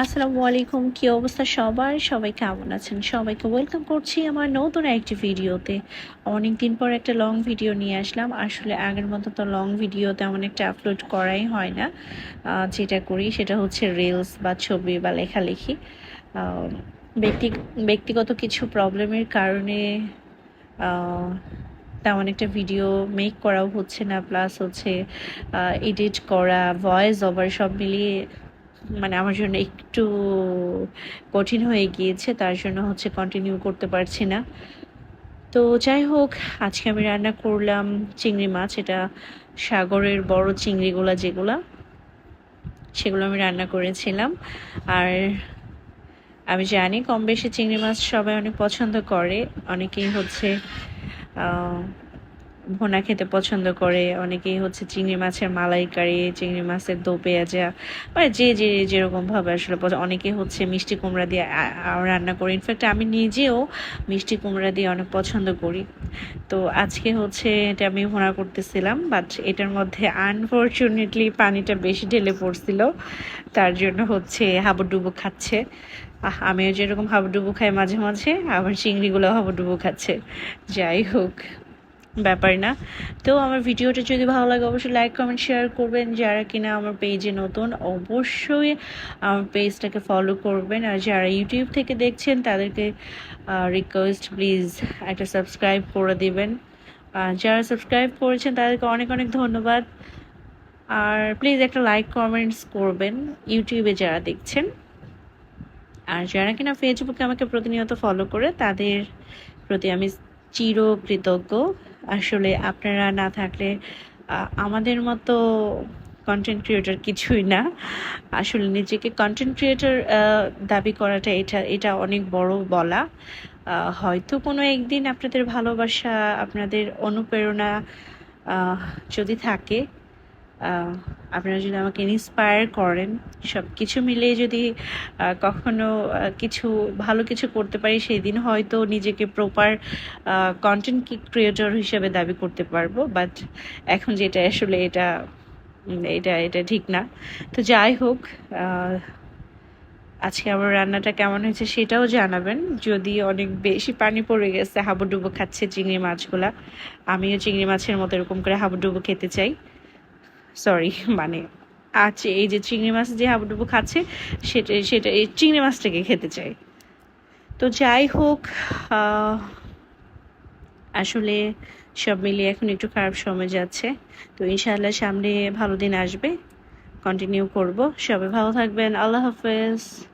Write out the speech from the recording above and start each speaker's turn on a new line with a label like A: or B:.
A: আসসালামু আলাইকুম, কি অবস্থা সবার? সবাই কেমন আছেন? সবাইকে ওয়েলকাম করছি আমার নতুন একটি ভিডিওতে। অনেক দিন পর একটা লং ভিডিও নিয়ে আসলাম। আসলে আগের মতো তো লং ভিডিও তেমন একটা আপলোড করাই হয় না। যেটা করি সেটা হচ্ছে রিলস বা ছবি বা লেখালেখি। ব্যক্তি, ব্যক্তিগত কিছু প্রবলেমের কারণে তেমন একটা ভিডিও মেক করাও হচ্ছে না। প্লাস হচ্ছে এডিট করা ভয়েস ওভার সব মিলিয়ে মানে আমার জন্য একটু কঠিন হয়ে গিয়েছে, তার জন্য হচ্ছে কন্টিনিউ করতে পারছি না। তো যাই হোক, আজকে আমি রান্না করলাম চিংড়ি মাছ, এটা সাগরের বড় চিংড়িগুলা যেগুলা, সেগুলো আমি রান্না করেছিলাম। আর আমি জানি কম বেশি চিংড়ি মাছ সবাই অনেক পছন্দ করে, অনেকেই হচ্ছে ভুনা খেতে পছন্দ করে। অনেকেই হচ্ছে চিংড়ি মাছের মালাইকারি, চিংড়ি মাছের দো পেঁয়াজা মানে যে যে যেরকম ভাবে আসলে অনেকে হচ্ছে মিষ্টি কুমড়া দিয়ে রান্না করে। ইনফ্যাক্ট আমি নিজেও মিষ্টি কুমড়া দিয়ে অনেক পছন্দ করি। তো আজকে হচ্ছে এটা আমি ভোনা করতেছিলাম বাট এটার মধ্যে আনফর্চুনেটলি পানিটা বেশি ঢেলে পড়ছিল। তার জন্য হচ্ছে হাবুডুবু খাচ্ছে। আমিও যেরকম হাবুডুবু খাই মাঝে মাঝে, আবার চিংড়িগুলো হাবুডুবু খাচ্ছে। যাই হোক। ব্যাপার না। তো আমার ভিডিওটা যদি ভালো লাগে, অবশ্যই লাইক কমেন্ট শেয়ার করবেন। যারা কিনা আমার পেজে নতুন, অবশ্যই আমার পেজটাকে ফলো করবেন। আর যারা ইউটিউব থেকে দেখছেন, তাদেরকে রিকোয়েস্ট প্লিজ একটা সাবস্ক্রাইব করে দিবেন। আর যারা সাবস্ক্রাইব করেছেন, তাদেরকে অনেক অনেক ধন্যবাদ। আর প্লিজ একটা লাইক কমেন্টস করবেন ইউটিউবে যারা দেখছেন। আর যারা কিনা ফেসবুকে আমাকে প্রতিনিয়ত ফলো করে, তাদের প্রতি আমি চিরকৃতজ্ঞ। আসলে আপনারা না থাকলে আমাদের মতো কন্টেন্ট ক্রিয়েটর কিছুই না। আসলে নিজেকে কন্টেন্ট ক্রিয়েটর দাবি করাটা এটা এটা অনেক বড় বলা। হয়তো কোনো একদিন আপনাদের ভালোবাসা, আপনাদের অনুপ্রেরণা যদি থাকে আপনারা যদি আমাকে ইন্সপায়ার করেন সব কিছু মিলিয়ে যদি কখনো কিছু, ভালো কিছু করতে পারি সেই দিন হয়তো নিজেকে প্রপার কন্টেন্ট ক্রিয়েটর হিসেবে দাবি করতে পারব বাট এখন যেটা আসলে এটা এটা এটা ঠিক না। তো যাই হোক আজকে আমার রান্নাটা কেমন হয়েছে সেটাও জানাবেন। যদি অনেক বেশি পানি পড়ে গেছে, হাবুডুবু খাচ্ছে চিংড়ি মাছগুলা, আমিও চিংড়ি মাছের মতো এরকম করে হাবুডুবু খেতে চাই। সরি মানে আছে, এই যে চিংড়ি মাছ যে হাবুডুবু খাচ্ছে, সেটা সেটা, এই চিংড়ি মাছটাকে খেতে চাই। তো যাই হোক আসলে সব মিলিয়ে এখন একটু খারাপ সময় যাচ্ছে। তো ইনশাআল্লাহ সামনে ভালো দিন আসবে। কন্টিনিউ করব। সবাই ভালো থাকবেন। আল্লাহ হাফেজ।